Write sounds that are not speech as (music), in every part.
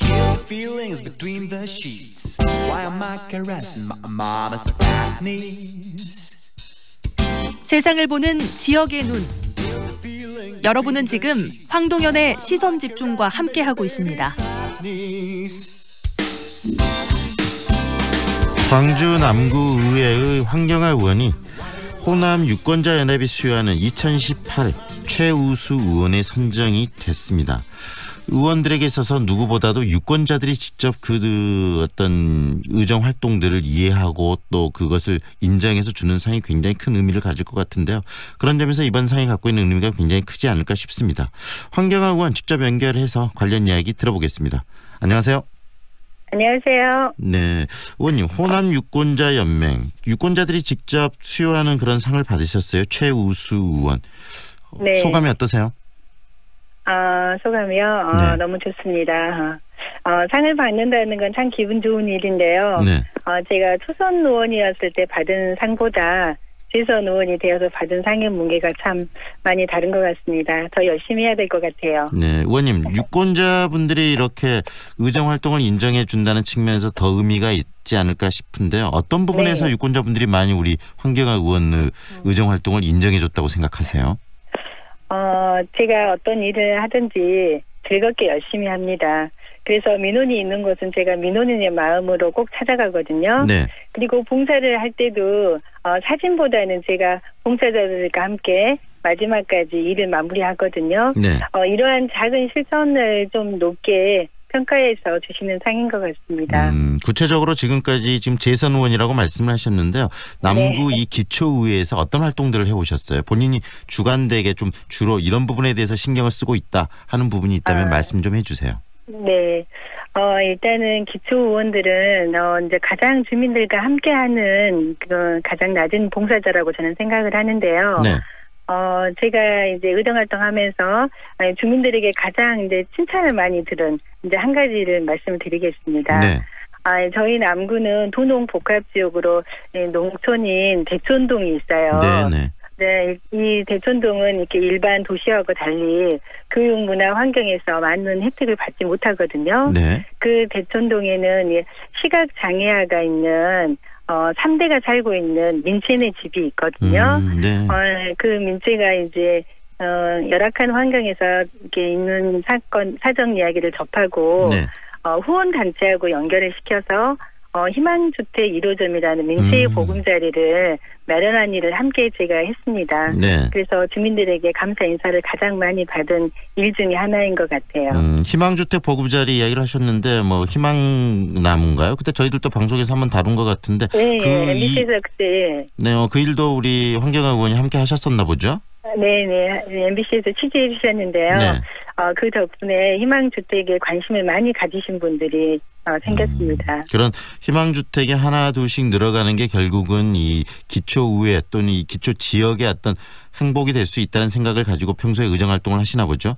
Guilt feelings between the sheets. Why am I caressing my mama's fat knees? 세상을 보는 지역의 눈. 여러분은 지금 황동현의 시선 집중과 함께하고 있습니다. 광주 남구의회의 황경아 의원이 호남 유권자 연합이 수여하는 2018 최우수 의원에 선정이 됐습니다. 의원들에게 있어서 누구보다도 유권자들이 직접 그 어떤 의정 활동들을 이해하고 또 그것을 인정해서 주는 상이 굉장히 큰 의미를 가질 것 같은데요. 그런 점에서 이번 상이 갖고 있는 의미가 굉장히 크지 않을까 싶습니다. 황경아 의원 직접 연결해서 관련 이야기 들어보겠습니다. 안녕하세요. 안녕하세요. 네, 의원님 호남 유권자 연맹 유권자들이 직접 수여하는 그런 상을 받으셨어요. 최우수 의원 네. 소감이 어떠세요? 아, 소감이요? 어, 네. 너무 좋습니다. 어, 상을 받는다는 건 참 기분 좋은 일인데요. 네, 어, 제가 초선 의원이었을 때 받은 상보다 재선 의원이 되어서 받은 상의 무게가 참 많이 다른 것 같습니다. 더 열심히 해야 될 것 같아요. 네, 의원님 유권자분들이 이렇게 의정 활동을 인정해 준다는 측면에서 더 의미가 있지 않을까 싶은데요. 어떤 부분에서 네. 유권자분들이 많이 우리 황경아 의원의 의정 활동을 인정해 줬다고 생각하세요? 어, 제가 어떤 일을 하든지 즐겁게 열심히 합니다. 그래서 민원이 있는 곳은 제가 민원인의 마음으로 꼭 찾아가거든요. 네, 그리고 봉사를 할 때도 어, 사진보다는 제가 봉사자들과 함께 마지막까지 일을 마무리하거든요. 네. 어, 이러한 작은 실천을 좀 높게 평가해서 주시는 상인 것 같습니다. 음, 구체적으로 지금까지 지금 재선 의원이라고 말씀을 하셨는데요. 남구 네. 이 기초의회에서 어떤 활동들을 해오셨어요? 본인이 주관되게 좀 주로 이런 부분에 대해서 신경을 쓰고 있다 하는 부분이 있다면 아. 말씀 좀 해주세요. 네. 어, 일단은 기초 의원들은 어, 이제 가장 주민들과 함께하는 그런 가장 낮은 봉사자라고 저는 생각을 하는데요. 네. 어, 제가 이제 의정 활동하면서 아니, 주민들에게 가장 이제 칭찬을 많이 들은 이제 한 가지를 말씀을 드리겠습니다. 네. 아, 저희 남구는 도농 복합 지역으로 예, 농촌인 대촌동이 있어요. 네, 네. 네, 이 대촌동은 이렇게 일반 도시하고 달리 교육 문화 환경에서 많은 혜택을 받지 못하거든요. 네. 그 대촌동에는 이 시각 장애아가 있는 어 3대가 살고 있는 민채네 집이 있거든요. 음, 네. 어, 그 민채가 이제 어 열악한 환경에서 이렇게 있는 사건 사정 이야기를 접하고 네. 어, 후원 단체하고 연결을 시켜서 어, 희망주택 1호점이라는 민채의 음. 보금자리를 마련한 일을 함께 제가 했습니다. 네. 그래서 주민들에게 감사 인사를 가장 많이 받은 일 중에 하나인 것 같아요. 음, 희망주택 보급자리 이야기를 하셨는데 뭐 희망나무인가요? 그때 저희들도 방송에서 한번 다룬 것 같은데 네, 그 예, 이- MBC에서 그때 네, 어, 그 일도 우리 황경아 의원이 함께 하셨었나 보죠? 네, 네, MBC에서 취재해 주셨는데요. 네. 어, 그 덕분에 희망주택에 관심을 많이 가지신 분들이 어, 생겼습니다. 그런 희망주택이 하나 둘씩 늘어가는 게 결국은 이 기초의회 또는 이 기초 지역의 어떤 행복이 될 수 있다는 생각을 가지고 평소에 의정 활동을 하시나 보죠?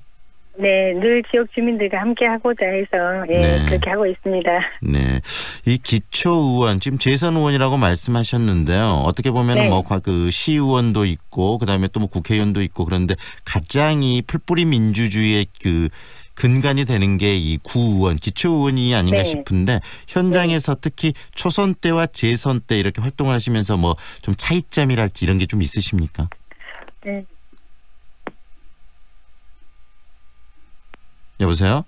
네, 늘 지역 주민들과 함께 하고자 해서 예, 네. 그렇게 하고 있습니다. 네. 이 기초 의원, 지금 재선 의원이라고 말씀하셨는데요. 어떻게 보면은 네. 뭐그 시의원도 있고 그다음에 또 뭐 국회의원도 있고 그런데 가장 이 풀뿌리 민주주의의 그 근간이 되는 게 이 구의원, 기초의원이 아닌가 네. 싶은데 현장에서 특히 초선 때와 재선 때 이렇게 활동을 하시면서 뭐 좀 차이점이랄지 이런 게 좀 있으십니까? 네. 여보세요?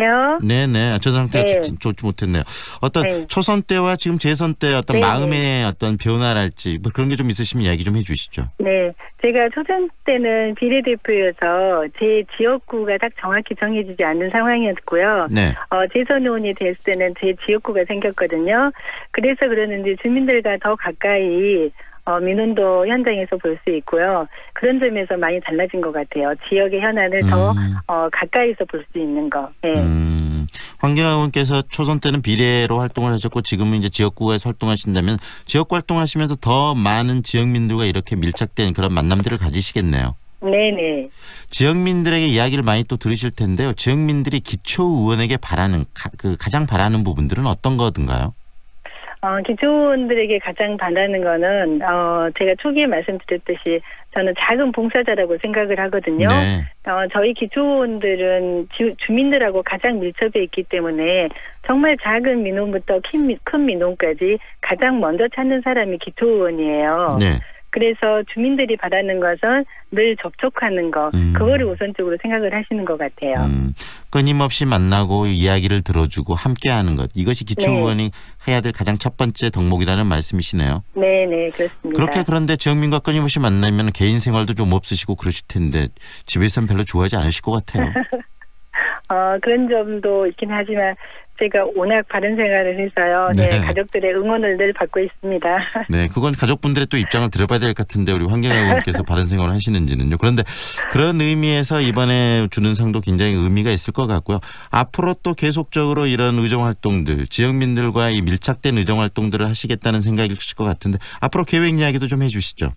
요 네네. 저 상태가 네. 좋지, 좋지 못했네요. 어떤 네. 초선 때와 지금 재선 때 어떤 네, 마음의 어떤 변화랄지 뭐 그런 게 좀 있으시면 이야기 좀 해주시죠. 네, 제가 초선 때는 비례대표여서 제 지역구가 딱 정확히 정해지지 않는 상황이었고요. 네. 어, 재선 의원이 됐을 때는 제 지역구가 생겼거든요. 그래서 그러는데 주민들과 더 가까이 어, 민원도 현장에서 볼 수 있고요. 그런 점에서 많이 달라진 것 같아요. 지역의 현안을 더 음. 어, 가까이서 볼 수 있는 거. 네. 음, 황경아 의원께서 초선 때는 비례로 활동을 하셨고 지금은 이제 지역구에서 활동하신다면 지역 활동하시면서 더 많은 지역민들과 이렇게 밀착된 그런 만남들을 가지시겠네요. 네네. 지역민들에게 이야기를 많이 또 들으실 텐데요. 지역민들이 기초 의원에게 바라는 가, 그 가장 바라는 부분들은 어떤 거든가요? 어, 기초원들에게 가장 바라는 거는 어, 제가 초기에 말씀드렸듯이 저는 작은 봉사자라고 생각을 하거든요. 네. 어, 저희 기초원들은 주, 주민들하고 가장 밀접해 있기 때문에 정말 작은 민원부터 큰, 미- 큰 민원까지 가장 먼저 찾는 사람이 기초원이에요. 네. 그래서 주민들이 바라는 것은 늘 접촉하는 거, 음. 그거를 우선적으로 생각을 하시는 것 같아요. 음, 끊임없이 만나고 이야기를 들어주고 함께하는 것 이것이 기초 네. 의원이 해야 될 가장 첫 번째 덕목이라는 말씀이시네요. 네, 네, 그렇습니다. 그렇게 그런데 지역민과 끊임없이 만나면 개인 생활도 좀 없으시고 그러실 텐데 집에서는 별로 좋아하지 않으실 것 같아요. (laughs) 어, 그런 점도 있긴 하지만 제가 워낙 바른 생활을 해서요. 네, 네. 가족들의 응원을 늘 받고 있습니다. (laughs) 네, 그건 가족분들의 또 입장을 들어봐야 될 것 같은데 우리 환경의 의원께서 바른 생활을 하시는지는요. 그런데 그런 의미에서 이번에 주는 상도 굉장히 의미가 있을 것 같고요. 앞으로 또 계속적으로 이런 의정 활동들, 지역민들과 이 밀착된 의정 활동들을 하시겠다는 생각일 것 같은데 앞으로 계획 이야기도 좀 해주시죠.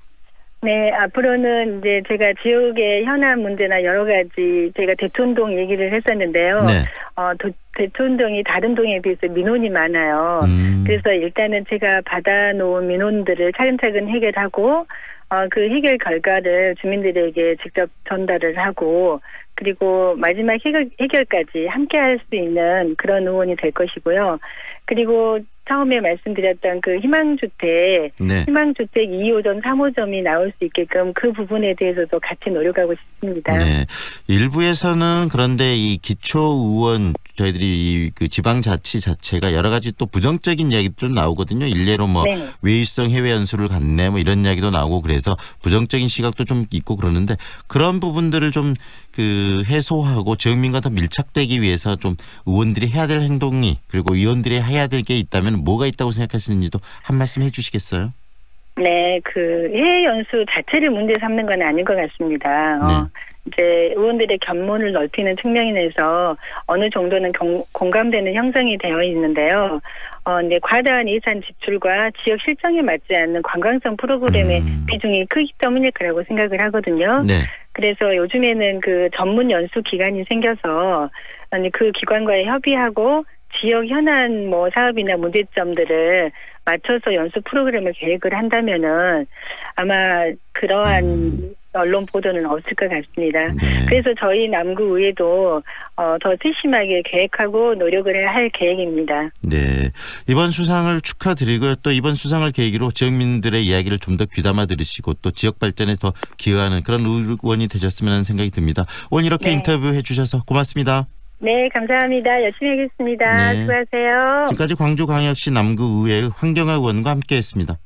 네, 앞으로는 이제 제가 지역의 현안 문제나 여러 가지 제가 대촌동 얘기를 했었는데요. 네. 어, 도, 대촌동이 다른 동에 비해서 민원이 많아요. 음. 그래서 일단은 제가 받아놓은 민원들을 차근차근 해결하고 어, 그 해결 결과를 주민들에게 직접 전달을 하고 그리고 마지막 해결, 해결까지 함께 할 수 있는 그런 의원이 될 것이고요. 그리고 처음에 말씀드렸던 그 희망주택, 네. 희망주택 2호점, 3호점이 나올 수 있게끔 그 부분에 대해서도 같이 노력하고 싶습니다. 네. 일부에서는 그런데 이 기초 의원 저희들이 이 그 지방자치 자체가 여러 가지 또 부정적인 이야기도 좀 나오거든요. 일례로 뭐 네. 외유성 해외 연수를 갔네 뭐 이런 이야기도 나오고 그래서 부정적인 시각도 좀 있고 그러는데 그런 부분들을 좀그 해소하고 지역민과 더 밀착되기 위해서 좀 의원들이 해야 될 행동이 그리고 의원들이 해야 될 게 있다면 뭐가 있다고 생각하시는지도 한 말씀 해주시겠어요? 네, 그 해외 연수 자체를 문제 삼는 건 아닌 것 같습니다. 어, 네. 이제 의원들의 견문을 넓히는 측면에서 어느 정도는 경- 공감되는 형성이 되어 있는데요. 어, 근데 과다한 예산 지출과 지역 실정에 맞지 않는 관광성 프로그램의 음. 비중이 크기 때문일 거라고 생각을 하거든요. 네. 그래서 요즘에는 그 전문 연수 기관이 생겨서 아니 그 기관과의 협의하고 지역 현안 뭐 사업이나 문제점들을 맞춰서 연수 프로그램을 계획을 한다면은 아마 그러한 음. 언론 보도는 없을 것 같습니다. 네. 그래서 저희 남구의회도 어, 더 세심하게 계획하고 노력을 할 계획입니다. 네. 이번 수상을 축하드리고요. 또 이번 수상을 계기로 지역민들의 이야기를 좀 더 귀담아 들으시고 또 지역 발전에 더 기여하는 그런 의원이 되셨으면 하는 생각이 듭니다. 오늘 이렇게 네. 인터뷰해 주셔서 고맙습니다. 네, 감사합니다. 열심히 하겠습니다. 네. 수고하세요. 지금까지 광주광역시 남구의회의 황경아 의원과 함께했습니다.